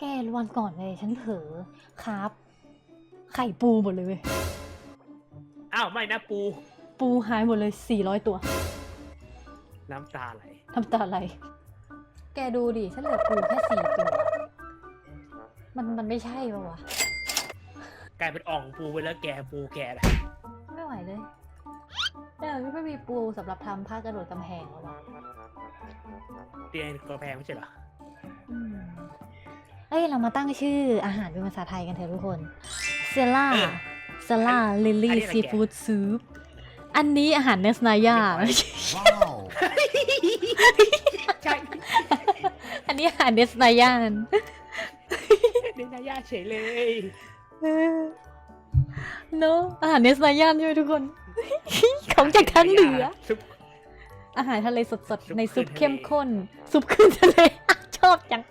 แกวันก่อนเลยฉันเผลอครับ ไข่ปูหมดเลยเว้ยอ้าวไม่นะปู ปูหายหมดเลยสี่ร้อยตัวน้ำตาไหลทำตาอะไร แกดูดิฉันเหลือปูแค่สี่ตัว มันมันไม่ใช่ปะวะ กลายเป็นอ่องปูไปแล้วแกปูแกนะไม่ไหวเลยเออไม่มีปูสำหรับทำผ้ากระโดดกำแพงแล้ววะเตียงกระแพงไม่ใช่เหรออืม เอ้ย เรามาตั้งชื่ออาหารเป็นภาษาไทยกันเถอะทุกคนเซล่าเซล่าลิลลี่ซีฟู้ดซูปอันนี้อาหารเนสนายา Wow. ใช่อันนี้อาหารเนสนายานเดนายาเฉยเลยเนอะอาหารเนสนายานใช่ไหมทุกคน ของจากทางเหนือซุปอาหารทะเลสดซุปๆในซุปคลื่นทะเลเข้มข้น ซุปคลื่นทะเลชอบจัง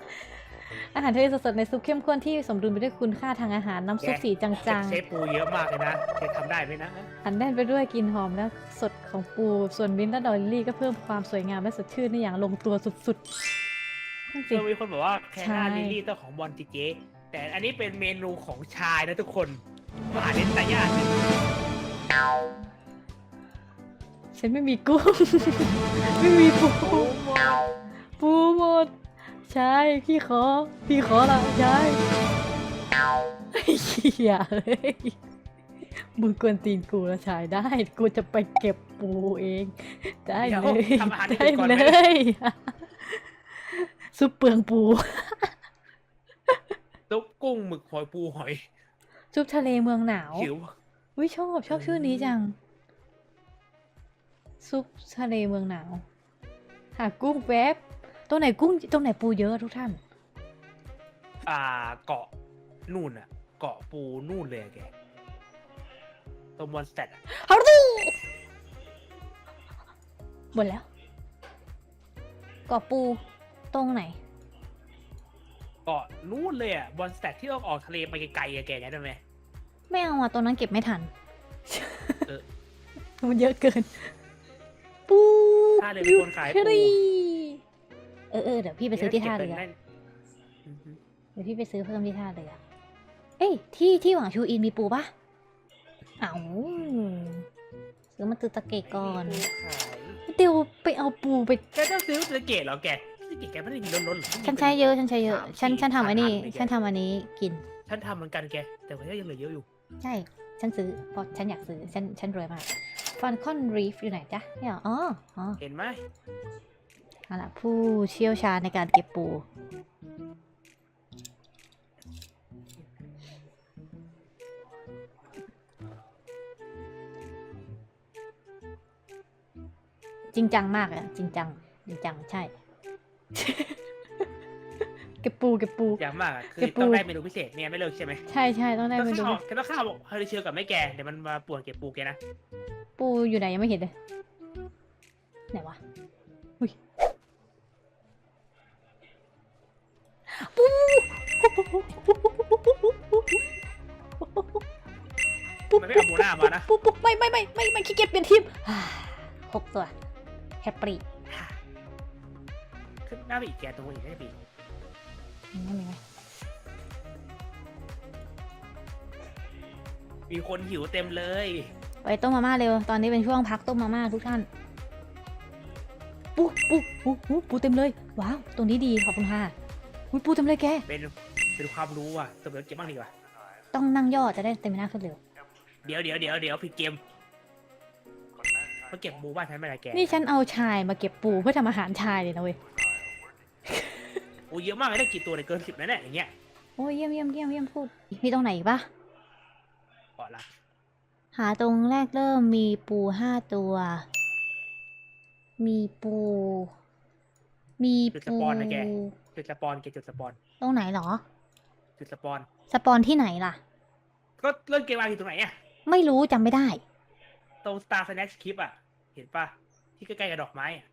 อาหารทะเลสดๆในซุปเข้มข้นที่สมดุลไปด้วยคุณค่าทางอาหารน้ำซุปสีจางเชฟปูเยอะมากเลยนะแกทำได้ไหมนะๆอันแน่นไปด้วยกลิ่นหอมและสดของปู ส่วนมิ้นท์และดอลลี่ก็เพิ่มความสวยงามและสดชื่นได้อย่างลงตัวสุดๆนั่นสิเออมีคนบอกว่าแคใช่นาลิลลี่ต้องของบอลจิเจแต่อันนี้เป็นเมนูของชายนะทุกคนอาหารเดนายาสิฉันไม่มีกุ้ง ไม่มีปูปูหมด ใช่พี่ขอ พี่ขอละใช่ไอ้เหี้ยเลยมึงกวนตีนกูละชายได้ กูจะไปเก็บปูเอง ได้เดี๋ยวเลยทำอาหารให้ได้กินก่อนเลไหมยซุปเปลืองปูซุปกุ้งหมึกหอยปูหอยซุปทะเลเมืองหนาวหิววิชอบชอบชื่อนี้จัง ซุปทะเลเมืองหนาวหากุ้งแวบ ตรงไหนกุ้งตรงไหนปูเยอะทุกท่าน อ่าเกาะนู่นอะเกาะปูนู่นเลยอะแกตรงมอนสเตดอะฮารุหมดแล้วเกาะปูตรงไหน เกาะนู่นเลยอะบอนสเตดที่ต้องออกทะเลไปไกลๆอะแกเนี่ยได้ไหมไม่เอาอะตรงนั้นเก็บไม่ทันเออมันเยอะเกิน ปูท่าเรือมีคนขายปูทะเล เออเออเดี๋ยวพี่ไปซื้อที่ท่าเรือก็บงินได้อือฮึเดี๋ยวพี่ไปซื้อเพิ่มที่ท่าเรือเอ้ยที่ที่หวังชูอินมีปูปะเอ้าซื้อมาตือตะเกะก่อนมีปูขายเดี๋ยวไปเอาปูไปแกต้องซื้อสเกตเหรอแกสเกตแกไม่ได้มีล้นๆหรอฉันใช้เยอะฉันใช้เยอะ ฉันฉันทำอันนี้สามสี่ฉันทำอันนี้กิน ฉันทำเหมือนกันแก แต่ว่ายังเหลือเยอะอยู่ ใช่ ฉันซื้อเพราะฉันอยากซื้อ ฉันฉันรวยมากฟันคอนรีฟอยู่ไหนจ๊ะเนี่ยเหรออ๋ออ๋อเห็นไหม เอาล่ะผู้เชี่ยวชาญในการเก็บปูจริงจังมากอะจริงจัง จริงจังใช่ เก็บปูเก็บปู อย่างมากอะคืเก็อบปู ต้องได้เมนูพิเศษเนี่ยไม่เลิกใช่ไหมใช่ใช่ต้องได้ต้องไปดูข้าวแกต้องข้าวบอกเฮลิเชียกับไม่แกเดี๋ยวมันมาป่วนเก็บปูแกนะปูอยู่ไหนยังไม่เห็นเลยไหนวะาโบน่ามานะปูปูไม่ไม่ไม่ไม่ไม่ขี้เกียจเปลี่ยนทีมอ่าหกตัวแฮปปี้ขึ้นหน้าไปอีกแกตรงนี้ได้ปีกไม่มีไหมมีคนหิวเต็มเลย ไปต้มมาม่าเร็ว ตอนนี้เป็นช่วงพักต้มมาม่าทุกท่านปูปูปูปูปูเต็มเลย ว้าว ตรงนี้ดีขอบคุณค่ะอุ้ยปูเต็มเลยแก เป็นเป็นความรู้ว่ะสมมติเก็บบ้างดีกว่า ต้องนั่งย่อจะได้เต็มหน้าขึ้นเร็ว เดี๋ยวเดี๋ยวเดี๋ยวเดี๋ยวผิดเกมมาเก็บปูบ้านฉันไม่ได้แกนี่ฉันเอาชายมาเก็บปูเพื่อทำอาหารชายเลยนะเว้ยปูเยอะมากเลยได้กี่ตัวเนี่ยเกินสิบแล้วเนี่ยอย่างเงี้ยโอ้ยเยี่ยมเยี่ยมเยี่ยมเยี่ยมพูดมีตรงไหนอีกปะก่อนละหาตรงแรกเริ่มมีปูห้าตัว มีปู มีจุดสปูปอนนะแกจุดสปอนแกจุดสปอนตรงไหนเหรอ จุดสปอน สปอนที่ไหนล่ะ ก็เริ่มเกมวางอยู่ตรงไหนอะ ไม่รู้จำไม่ได้ ตรง Star Snack Clip อะ เห็นปะที่ใกล้ๆกับดอกไม้อะ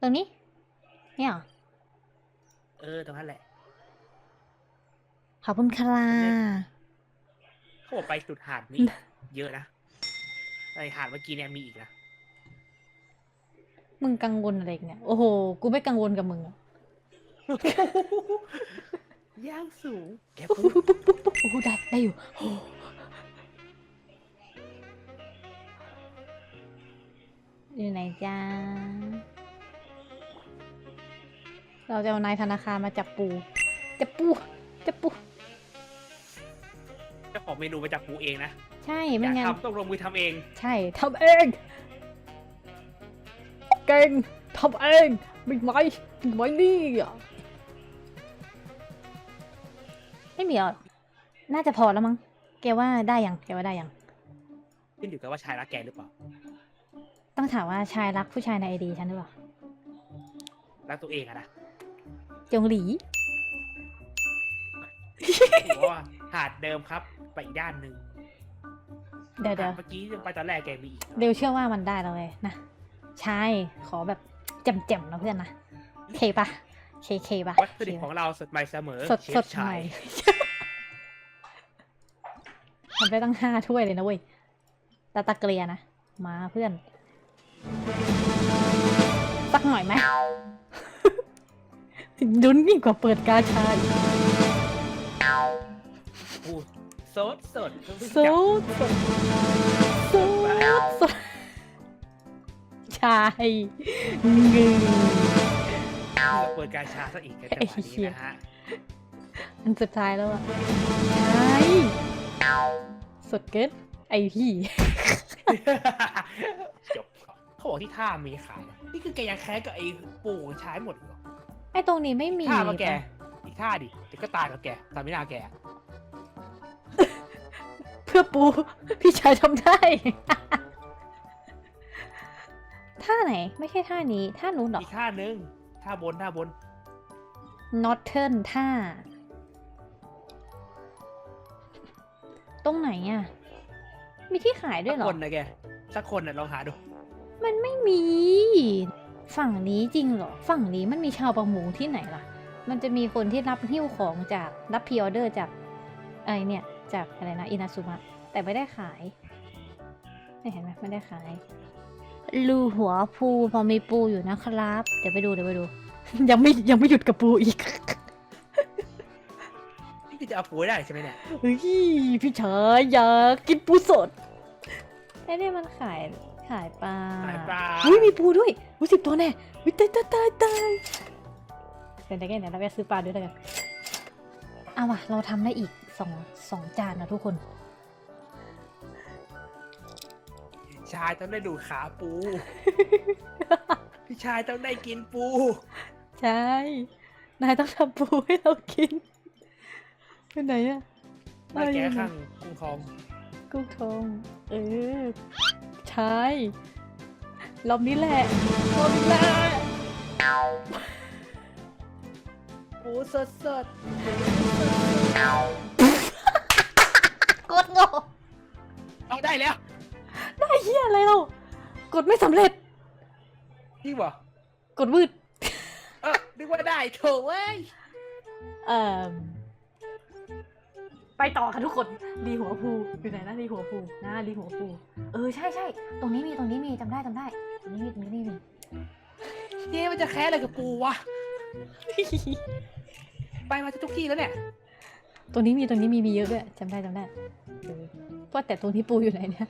ตรงนี้ เนี่ยเหรอเออ ตรงนั้นแหละ ขอบคุณค่ะเขาบอกไปจุดหาดนี่ เยอะนะไอหาดเมื่อกี้เนี่ยมีอีกนะมึงกังวลอะไรอีกเนี่ย โอ้โห กูไม่กังวลกับมึงอะอย่าอย่างสูงแกปุ๊บปุ๊ปุ๊บบปุ๊บปุ๊บปุ๊บ โอ้โหได้ได้อยู่โอ้ อยู่ไหนจ้า เราจะเอานายธนาคารมาจับปู จับปู จับปู เจ้าของเมนูมาจากปูเองนะใช่ อไม่ยากงั้น ทำต้องลงมือทำเอง ใช่ ทำเอง เก่ง ทำเองไม่ไหมไม่ไหมนี่อะไม่มีหรอกน่าจะพอแล้วมั้ง แกว่าได้ยัง แกว่าได้ยัง ขึ้นอยู่กับว่าชายรักแกหรือเปล่า ต้องถามว่าชายรักผู้ชายในไอดีฉันหรือเปล่ารักตัวเองอะนะจงหลีถือว่าหาดเดิมครับ ไปอีกด้านหนึ่งเดี๋ยวเดี๋ยว หาดเมื่อกี้ยังไปตอนแรกแกมีอีกเดี๋ยวเชื่อว่ามันได้แล้วเลยนะชายขอแบบแจ่มๆนะเพื่อนนะเคปะเคเคปะวัตถุดิบของเราสดใหม่เสมอสดเชสฟดใหชาม่ยทำไปตั้งห้าถ้วยเลยนะเว้ยตาตะเกลียนะ มาเพื่อน สักหน่อยไหมดุนยิ่งกว่าเปิดกาชาอีกอู้สดสดสดสดสดสดชายเงือ เปิดการชาซะอีกกันจังหวะนี้นะฮะอันสุดท้ายแล้วอะชายสดเกินไอพี่ จบ เขาบอกที่ท่ามีขายนี่คือแกยังแค้นกับไอ้ปู่ของชายหมดเหรอไอตรงนี้ไม่มีท่ามาแกปะอีกท่าดิเดี๋ยวก็ตายกับแกตามไม่น่าแก เพื่อปู พี่ชายทำได้ ท่าไหน ไม่ใช่ท่านี้ ท่านู้นเหรอ อีกท่านึง ท่าบนท่าบน Northern ท่า ตรงไหนอะ มีที่ขายด้วยเหรสัอกคนนะแก สักคนน่ะลองหาดู มันไม่มี ฝั่งนี้จริงเหรอ ฝั่งนี้มันมีชาวประมงที่ไหนล่ะ มันจะมีคนที่รับหิ้วของจากรับพ r ออเดอร์จากอะไรเนี่ย จากอะไรนะอินาซุมะแต่ไม่ได้ขายไม่เห็นไหมไม่ได้ขายรูหัวปูพอมีปูอยู่นะครับ เดี๋ยวไปดูเดี๋ยวไปดู ยังไม่ยังไม่หยุดกับปูอีกนี่คือจะเอาปูให้ได้ใช่ไหมเนี่ยเฮ้ยพี่ชายอยากกินปูสดไอ้เนี่ยมันขาย ขายปลาขายปลาเฮ้ยมีปูด้วยอุ้ยสิบตัวแน่อุ้ยตายตายตายตายเดี๋ยวได้ไงเดี๋ยวเราไปซื้อปลาด้วยแล้วกันเอาว่ะเราทำได้อีกสองสองจานนะทุกคนชายต้องได้ดูขาปู พี่ชายต้องได้กินปู ใช่ นายต้องทำปูให้เรากินไปไหนอะมาแกข้างกุ้งทองกุ้งทองเออ ใช่รอบนี้แหละรอบนี้แหละปูสดสดกดงอเอาได้แล้ว ได้เหี้ยอะไรเรากดไม่สำเร็จจริงเหรอกดวืด เออนึกว่าได้โถเว้ย เอ่อไป ต่อค่ะทุกคนดีหัวภูอยู่ไหนนะดีหัวภูนะดีหัวภูเออใช่ใช่ตรงนี้มีตรงนี้มีจำได้จำได้ตรงนี้มีตรงนี้มีเจ๊มันจะแค้นอะไรกับปูวะไปมาทุกที่แล้วเนี่ยตรงนี้มีตรงนี้มีมีเยอะด้วยจำได้จำได้เออว่าแต่ตรงที่ปูอยู่ไหนเนี่ย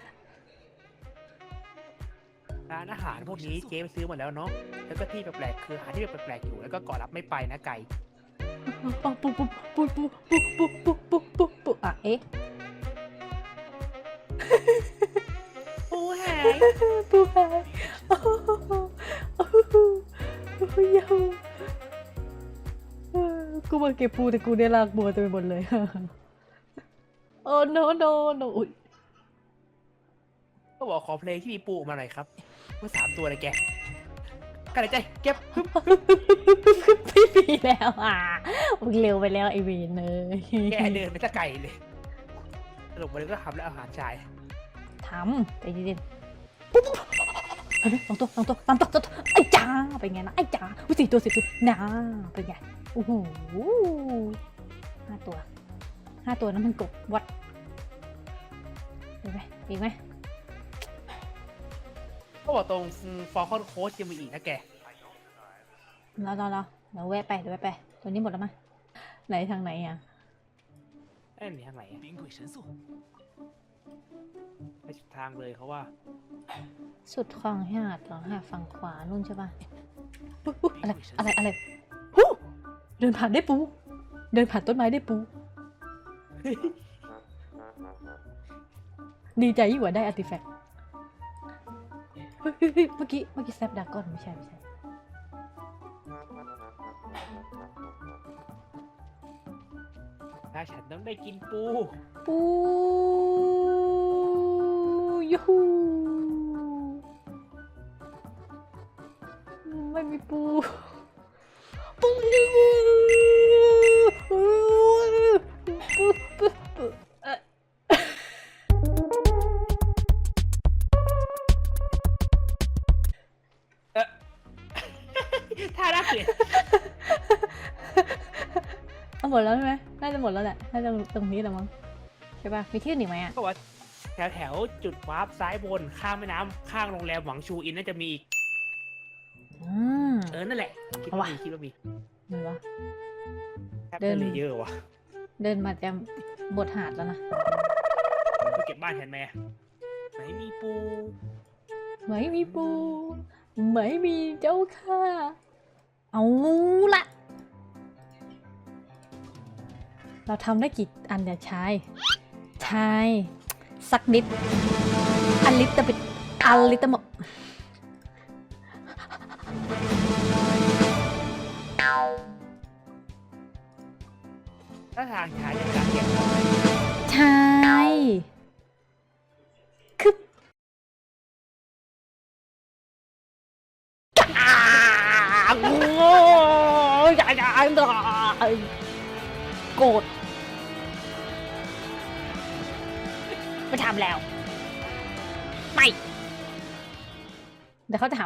ร้านอาหารพวกนี้เจ๊ไปซื้อหมดแล้วเนาะแล้วก็ที่แปลกๆคือหาที่แปลกๆอยู่แล้วก็ก่อรับไม่ไปนะไก่ อ๋อปูปูปูปูปูปูปูปูปูปูอะเอ๊ะปูแหงปูหายโอ้โหโอ้โหยาวเออกูมาเก็บปูแต่กูได้ลากบัวเต็มไปหมดเลยโอ้ no no no อุ๊ยก็บอกขอเพลงที่มีปูมาหน่อยครับว่าสามตัวเลยแก กันเลยใจเก็บฮึบไม่มีแล้วอะมึงเร็วไปแล้วไอเวนเลยแกเดินไปตะไก่เลยสรุปวันนี้ก็ทำแล้วอาหารชายทำใจเย็นๆปุ๊บสองตัวสองตัวสามตัวสองตัวไอ้จ้าเป็นไงนะไอ้จ้าอุ้ยสี่ตัวสี่ตัวนะเป็นไงโอ้โหห้าตัวห้าตัวนั้นมันกบวัดอีไหมอีไหม ก็บอกตรงฟอร์คอนโค้ชยังมีอีกนะแก รอรอรอเดี๋ยวแวะไปเดี๋ยวแวะไป ตัวนี้หมดแล้วมั้ง ไหนทางไหนอ่ะ เอ้ยนี่ทางไหนอะ 兵贵神速， ไปสุดทางเลยเขาว่า สุดฝั่งหาดเหรอหาดฝั่งขวานู่นใช่ปะอุ๊ยอุ๊ยอะไร 兵贵神 อะไร 速， อะไรหูเดินผ่านได้ปู เดินผ่านต้นไม้ได้ปู ดีใจยิ่งกว่าได้อาร์ติแฟกต์เ ฮ้ยเฮ้ยเฮ้ยเมื่อกี้เมื่อกี้แซฟดากอนไม่ใช่ไม่ใช่ถ้าฉันต้องได้กินปู ปูยูฮูไม่มีปูปูปู หมดแล้วแหละน่าจะตรงนี้แหละมั้งใช่ป่ะมีที่อื่นอีกไหมอะก็ว่าแถวแถวๆจุดวาร์ปซ้ายบนข้างแม่น้ำข้างโรงแรมหวังชูอินน่าจะมีอีกอืม เออนั่นแหละคิดเอาว่าว่ะมีคิดว่ามีมีวะ แทบเดิจะนเลยเยอะว่ะเดินมาจะบทหาดแล้วนะไปเก็บบ้านแทนแม่ไหนมีปูไม่มีปู ไม่มีเจ้าค่ะ เอา เราทำได้กี่อันเนี่ยชายชายสักนิดอันลิตรเป็นอันลิตเตอร์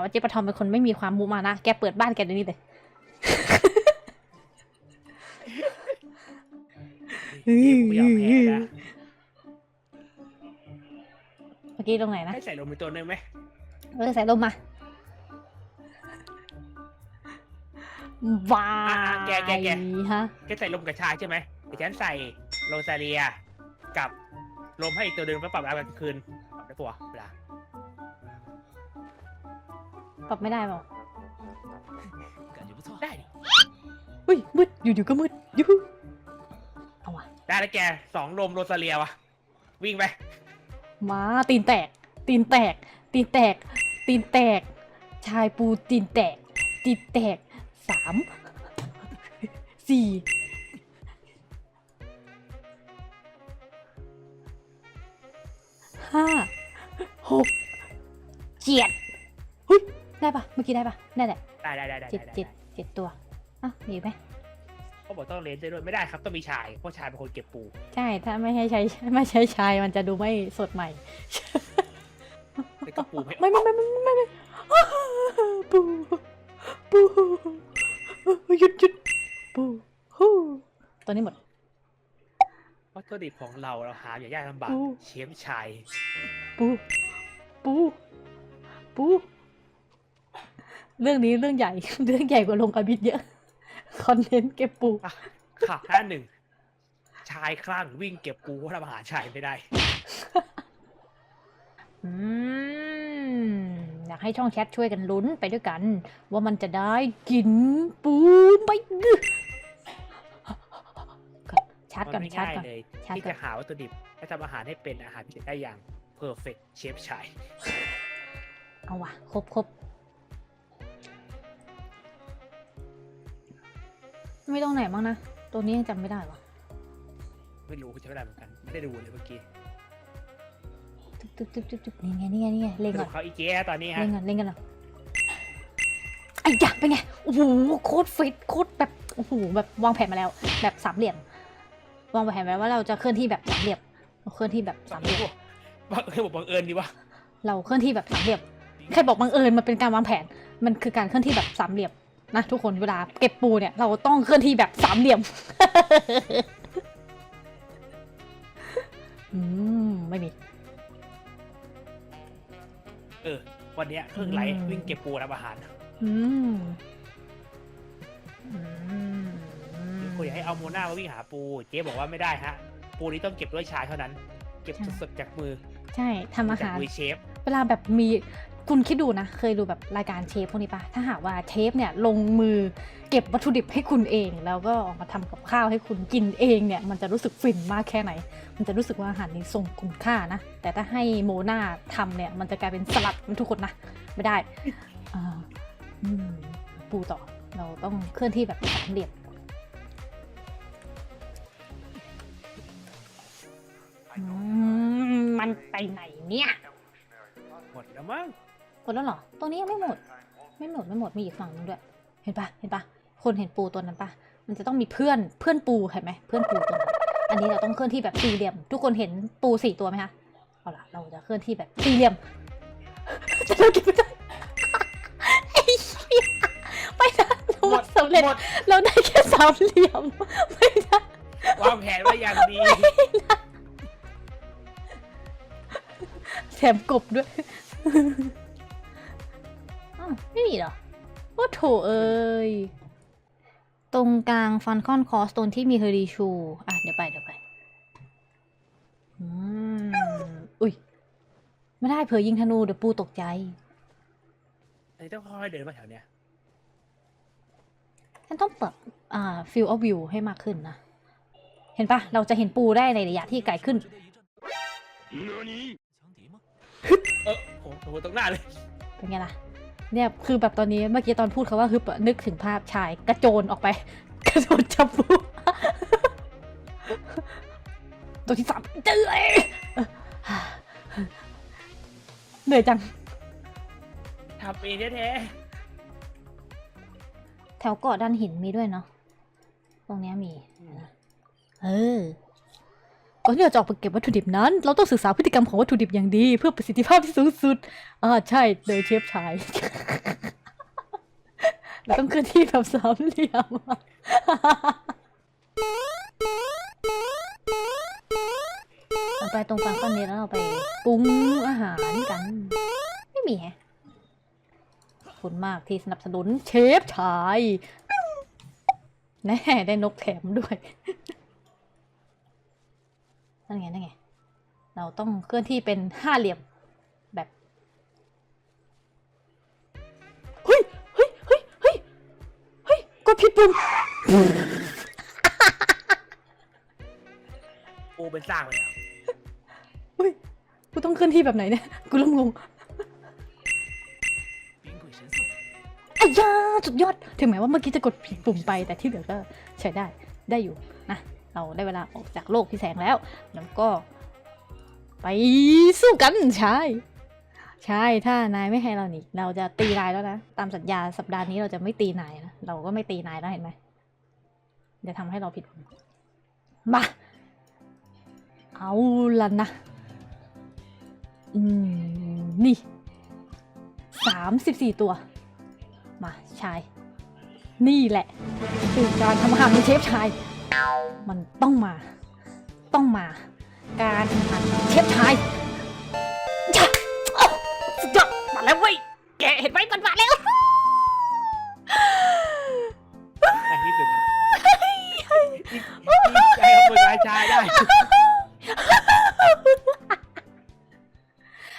ว่าเจ๊ปะทอมเป็นคนไม่มีความมุมานะ แกเปิดบ้านแกเดี๋ยวนี้เลยไม่ยอมแพ้นะเมื่อกี้ตรงไหนนะ ให้ใส่ลงไปตัวหนึงไหมเออใส่ลมมาว้าอะแกแกแก ฮะ แกใส่ลมกับชายใช่ไหมเดี๋ยวฉันใส่โรซาเลียกับลมให้อีกตัวหนึงไปปรับอากาศกลางคืนปรับได้ปะวะ ปรับไม่ได้เปล่าได้เฮ้ยมืดอยู่ๆก็มืดยูหูเอาวะได้แล้วแกสองลมโรซาเลียวะวิ่งไปมาตีนแตก ตีนแตก ตีนแตก ตีนแตก ชายปูตีนแตก ตีนแตกสามสี่ห้าหกเจ็ด ได้ปะเมื่อกี้ได้ปะได้แหละได้ได้ได้ได้เจ็ดได้เจ็ดได้เจ็ดตัวอะมีอีกไหมเขาบอกต้องเลนส์ได้ด้วยไม่ได้ครับต้องมีชายเพราะชายเป็นคนเก็บปูใช่ถ้าไม่ให้ใช้ไม่ใช้ชายมันจะดูไม่สดใหม่แล้วก็ปูไม่ไม่ไม่ไม่ไม่ไม่ไม่อ้าวปูปูหยุดหยุดปูฮู้ตัวนี้หมด วัตถุดิบของเราเราหาอย่างยากลำบากปูเชฟชาย ปู ปู ปู เรื่องนี้เรื่องใหญ่ เรื่องใหญ่กว่าลงอบิดเยอะคอนเทนต์เก็บปูอะค่ะท่านหนึ่ง ชายคลั่งวิ่งเก็บปูเพราะทำอาหารชายไม่ได้ อืมอยากให้ช่องแชทช่วยกันลุ้นไปด้วยกัน ว่ามันจะได้กินปูไหมก่อนชาร์จมันก่อนไม่ชาร์จง่ายก่อน เลยชาร์จที่ก่อนจะหาวัตถุดิบและทำอาหารให้เป็นอาหารที่ได้อย่าง perfect เชฟชายเอาว่ะครบครบ ไม่ต้องไหนบ้างนะ ตัวนี้ยังจำไม่ได้วะไม่รู้คุณใช้เวลาเหมือนกัน ไม่ได้ดูเลยเมื่อกี้ตึ๊บตึ๊บตึ๊บตึ๊บตึ๊บนี่ไงนี่ไงนี่ไงเล่งสก่รุอนปเขาอีเจ๊ตอนนี้ฮะเล่งก่อนเล่งก่อนเหรอไอ้ยักษ์เป็นไงโอ้โหโคตรฟิตโคตรแบบโอ้โหแบบวางแผนมาแล้ว แบบสามเหลี่ยมวางแผนมาแล้วว่าเราจะเคลื่อนที่แบบสามเหลี่ยมเราเคลื่อนที่แบบสามเหลี่ยมบังเอิญบอกบังเอิญดีวะเราเคลื่อนที่แบบสามเหลี่ยมใครบอกบังเอิญมันเป็นการวางแผนมันคือการเคลื่อนที่แบบสามเหลี่ยม นะทุกคนเวลาเก็บปูเนี่ย เราต้องเคลื่อนที่แบบสามเหลี่ยม อืม ไม่มี เออ วันเนี้ยเครื่องไลท์อืม วิ่งเก็บปูทำอาหารอืมอืมอืมปูอยากให้เอาโมนามาวิ่งหาปู เจ๊บอกว่าไม่ได้ฮะ ปูนี้ต้องเก็บด้วยชายเท่านั้น เก็บสดๆจากมือใช่ทำอาจากหาร มือเชฟ เวลาแบบมี คุณคิดดูนะ เคยดูแบบรายการเชฟพวกนี้ปะถ้าหากว่าเชฟเนี่ยลงมือเก็บวัตถุดิบให้คุณเอง แล้วก็ออกมาทำกับข้าวให้คุณกินเองเนี่ย มันจะรู้สึกฟินมากแค่ไหน มันจะรู้สึกว่าอาหารนี้ทรงคุณค่านะ แต่ถ้าให้โมนาทำเนี่ย มันจะกลายเป็นสลัดมันทุกคนนะ ไม่ได้อ่าอืมปูต่อ เราต้องเคลื่อนที่แบบสามเหลี่ยมอืมมันไปไหนเนี่ย หมดแล้วมั้งห มดแล้วเหรอ ตรงนี้ยังไม่หมด ไม่หมดไม่หมด มีอีกฝั่งนึงด้วย เห็นปะเห็นปะคนเห็นปูตัวนั้นปะมันจะต้องมีเพื่อนเพื่อนปูเห็นไหมเพื่อนปูตัวนั้นอันนี้เราต้องเคลื่อนที่แบบสี่เหลี่ยม ทุกคนเห็นปูสี่ตัวไหมคะ เอาล่ะ เราจะเคลื่อนที่แบบสี่เหลี่ยมจะเรากินไม่ได้ไอ้เหี้ยไม่ได้เราหมดสำเร็จหมดเราได้แค่สามเหลี่ยม ไม่ได้วางแผนไว้อย่างดีแถมกบด้วยอ้าว ไม่มีเหรอว่าโถเอ้ย ตรงกลางฟันคอนคอสตรงที่มีเฮอริชู อะ เดี๋ยวไปเดี๋ยวไป อืม อุ้ย ไม่ได้เผื่อยิงธนู เดี๋ยวปูตกใจอันนี้ต้องค่อยๆเดินมาแถวเนี้ยฉันต้องปรับอ่าฟิลออฟวิวให้มากขึ้นนะ เห็นปะเราจะเห็นปูได้ในระยะที่ไกลขึ้น เออโอ้โหตรงหน้าเลย เป็นไงล่ะ เนี่ยคือแบบตอนนี้เมื่อกี้ตอนพูดคาว่าฮึบอะนึกถึงภาพชายกระโจนออกไป กระโจนจับปูตัวที่สามเจอเลยเหนื่อยจังทำเองแท้แถวเกาะดันหินมีด้วยเนาะตรงเนี้ยมี เออ ก่อนที่เราจะออกไปเก็บวัตถุดิบนั้น เราต้องศึกษาพฤติกรรมของวัตถุดิบอย่างดี เพื่อประสิทธิภาพที่สูงสุดอ่าใช่โดยเชฟชาย เราต้องเคลื่อนที่แบบสามเหลี่ยมเราไปตรงฟังก้อนนี้แล้วเราไปปรุงอาหารกัน ไม่มีแฮะขอบคุณมากที่สนับสนุนเชฟชายแน่ได้นกแถมด้วย นั่นไงนั่นไง เราต้องเคลื่อนที่เป็นห้าเหลี่ยมแบบเฮ้ยเฮ้ยเฮ้ยเฮ้ยเฮ้ยกดผิดปุ่มกูเป็นสร้างเลยอเฮ้ยกูต้องเคลื่อนที่แบบไหนเนี่ยกูเริ่มงงอ้ยาสุดยอด ถึงแม้ว่าเมื่อกี้จะกดผิดปุ่มไปแต่ที่เหลือก็ใช้ได้ได้อยู่นะ เราได้เวลาออกจากโลกพี่แสงแล้ว แล้วก็ ไปสู้กันใช่ ใช่ ถ้านายไม่ให้เราหนีเราจะตีนายแล้วนะ ตามสัญญาสัปดาห์นี้เราจะไม่ตีนายนะ เราก็ไม่ตีนายแล้วเห็นไหมเดี๋ยวทำให้เราผิดหวังมาเอาละนะ อืม นี่สามสิบสี่ตัว มา ชาย นี่แหละคือการทำอาหารของเชฟชาย มันต้องมา ต้องมา การทำอาหารของเชฟชายจ้ะโอ้สุดยอดมาแล้วเว้ย แกเห็นไหมมันมาแล้วอันนี้สุดดีใจขโมยรายชายได้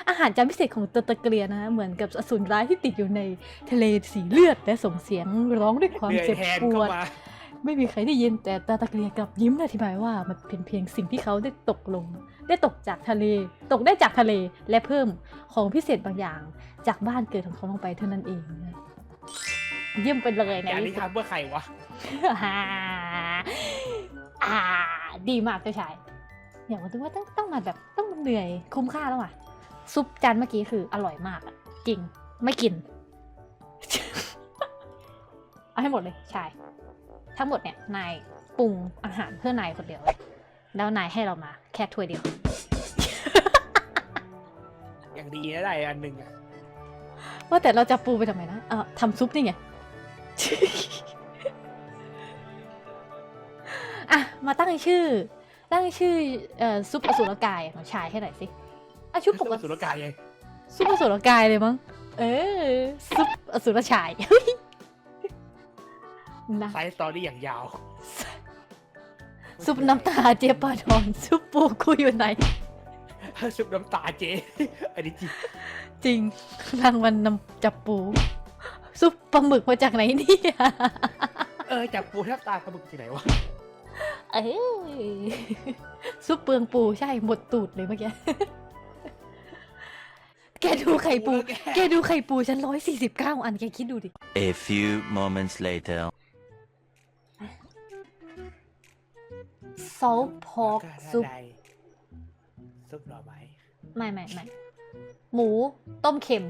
อาหารจานพิเศษของตัวตะเกียนะเหมือนกับอสูรร้ายที่ติดอยู่ในทะเลสีเลือดและส่งเสียงร้องด้วยความเหนื่อยเจ็บแทนปเข้าวดมา ไม่มีใครได้ยินแต่ตาตะเกียกลับยิ้มและอธิบายว่ามันเป็นเพียงสิ่งที่เขาได้ตกลง ได้ตกจากทะเล ตกได้จากทะเลและเพิ่มของพิเศษบางอย่าง จากบ้านเกิดของเขาลงไปเท่านั้นเองเยี่ยมไปเลยแต่นะอันนี้ทำเพื่อใครวะอ่าอ่า ดีมากเจ้าชายอย่ามาดูว่าต้องต้องมาแบบต้องเหนื่อยคุ้มค่าแล้วอะซุปจานเมื่อกี้คืออร่อยมากอะจริงไม่กิน เอาให้หมดเลยชาย ทั้งหมดเนี่ยนายปรุงอาหารเพื่อนายคนเดียวเลยแล้วนายให้เรามา แค่ถ้วยเดียว อย่างดีนะได้อันหนึ่งอะว่าแต่เราจะปูไปทำไมนะเออทำซุปนี่ไง อะ มาตั้งชื่อ ตั้งชื่อเอ่อซุปอสุรกายของชายให้หน่อยสิอะชุบปกสุติรกายไงซุปอสุรกายเลยมั้ง เออ ซุปอสุรชายเฮ้ย นะไซส์สตอรี่อย่างยาว ซุปน้ำตาเจปาดอนซุปปูกูอยู่ไหน ซุปน้ำตาเจ อันนี้จริงจริงรางวัลนำจับปู ซุปปลาหมึกมาจากไหนเนี่ยเออจับปูแทบตายปลาหมึกที่ไหนวะเอ้ยซุปเปลืองปูใช่หมดตูดเลยเมื่อกี้แกดูไข่ปู แกดูไข่ปูฉันร้อยสี่สิบเก้าอันแกคิดดูดิ A few moments later. ซอสพอกซุปอะไรซุปหน่อไม้ไม่ไม่ไม่หมูต้มเค็ม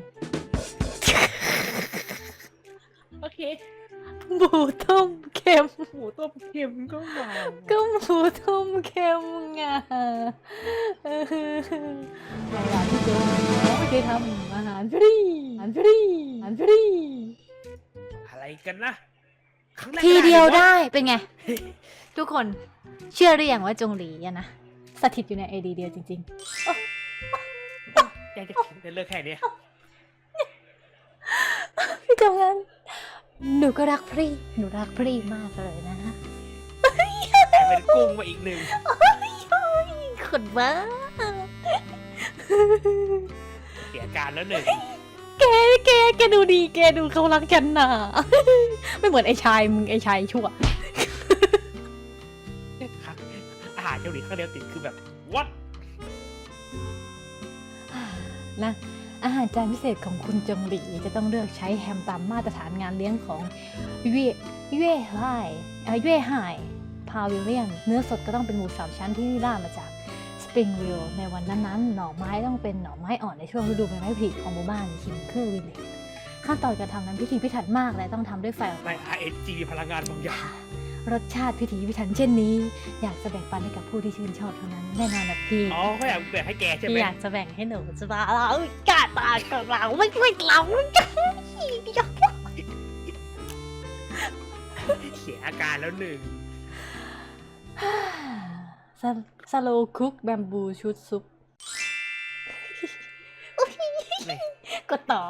โอเค หมูต้มเค็ม หมูต้มเค็มก็มาก็หมูต้มเค็มไงเออในร้านที่เจอไม่เคยทำอาหารฟรีอาหารฟรีอาหารฟรีอะไรกันนะครั้งแรกทีเดียวก็ได้เป็นไง ทุกคนเชื่อหรือยังว่าจงหลีอะนะสถิตอยู่ในไอดีเดียวจริงอยากจะกินแต่เลือกแค่เนี้ยๆพี่จำงั้นหนูก็รักพรีหนูรักพรีมากเลยนะกลายเป็นกุ้งมาอีกหนึ่งขนบ้าเสียการแล้วหนึ่งแกแกแกดูดีแกดูเขารักกันน่ะไม่เหมือนไอชายมึงไอชายชั่ว เกาหลีข้างเดียวติดคือแบบ what นะอาหารจานพิเศษของคุณจงหลีจะต้องเลือกใช้แฮมตามมาตรฐานงานเลี้ยงของเย่เย่ไฮเอ่อเย่ไฮพาวิเลียนเนื้อสดก็ต้องเป็นหมูสามชั้นที่ล่ามาจากสปริงวิลในวันนั้นๆ หน่อไม้ต้องเป็นหน่อไม้อ่อนในช่วงฤดูใบไม้ผลิของหมู่บ้านคิมเคอร์วิลเลจขั้นตอนการทำนั้นพิธีพิถันมากและต้องทำด้วยไฟอ่อนใน RNG มีพลังงานบางอย่าง รสชาติพิถีพิถันเช่นนี้ อยากจะแบ่งปันให้กับผู้ที่ชื่นชอบเท่านั้นแน่นอนนะพี่อ๋อเขาอยากแบ่งให้แกใช่ไหมพี่อยากจะแบ่งให้หนูจะมาเรากาตากับเราไม่ไม่เราเสียอาการแล้วหนึ่งสโลคุกแบมบูชุดซุปนี่กดต่อ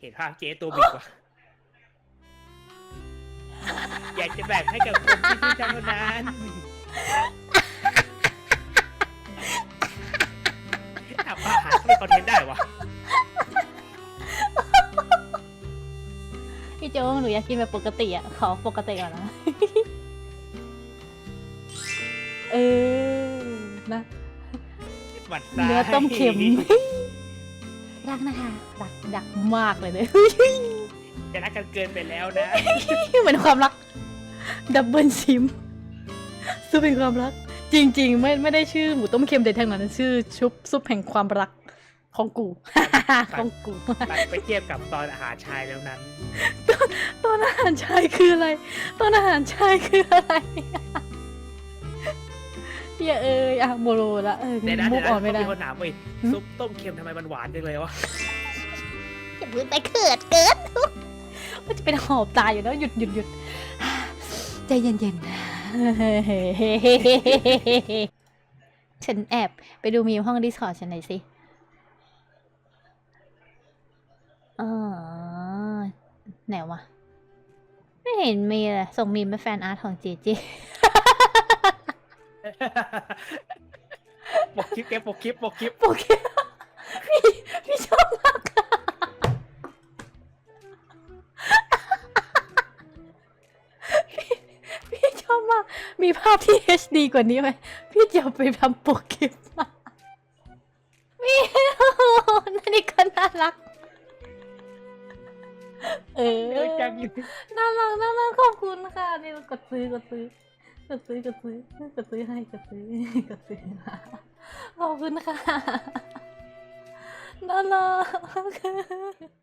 เห็นภาพเจ๊ตัวบิกว่ะ อยากจะแบ่งให้กับคนที่ชื่นชอบเท่านั้นทำอาหารไม่คอนเทนต์ได้วะพี่โจงหนูอยากกินแบบปกติอะ ขอปกติก่อนนะ เออนะหวั่นไส้เนื้อต้มเค็มรักนะคะรักรักมากเลยเลย จะรักกันเกินไปแล้วนะ เหมือนความรัก ดับเบิลซิมซุปเป็นความรัก จริง ๆ ไม่ไม่ได้ชื่อหมูต้มเค็มเด็ดทางนั้นชื่อชุบซุปแห่งความรักของกู ของกูตัดไปเทียบกับตอนอาหารชายแล้วนั้น ตอนอาหารชายคืออะไร ตอนอาหารชายคืออะไรอย่าเอยอะโมโรละเออเดี๋ยวนะมุเดี๋ยวนะกอ่อนไม่ได้ มีคนถามเว้ยหืมซุปต้มเค็มทำไมมันหวานจังเลยวะ อย่าเพิ่งไปเขิดเกินมันจะเป็นหอบตายอยู่แล้วหยุดหยุดหยุดใจเย็นๆ ฉันแอบไปดูมีมห้องดิสคอร์ดฉันหน่อยสิอ๋อไหนวะ ไม่เห็นมีเลยส่งมีมเป็นแฟนอาร์ตของเจเจปกคลิปแกปกคลิปปกคลิปโอเคพี่ ภาพที่ HD กว่านี้ไหมพี่จะเอาไปทำโปรคลิปมาพี่นั่นนี่ก็น่ารักเออเออ จังเลยน่ารักน่ารักขอบคุณค่ะ นี่กดซื้อกดซื้อกดซื้อกดซื้อกดซื้อให้กดซื้อกดซื้อขอบคุณค่ะน่ารัก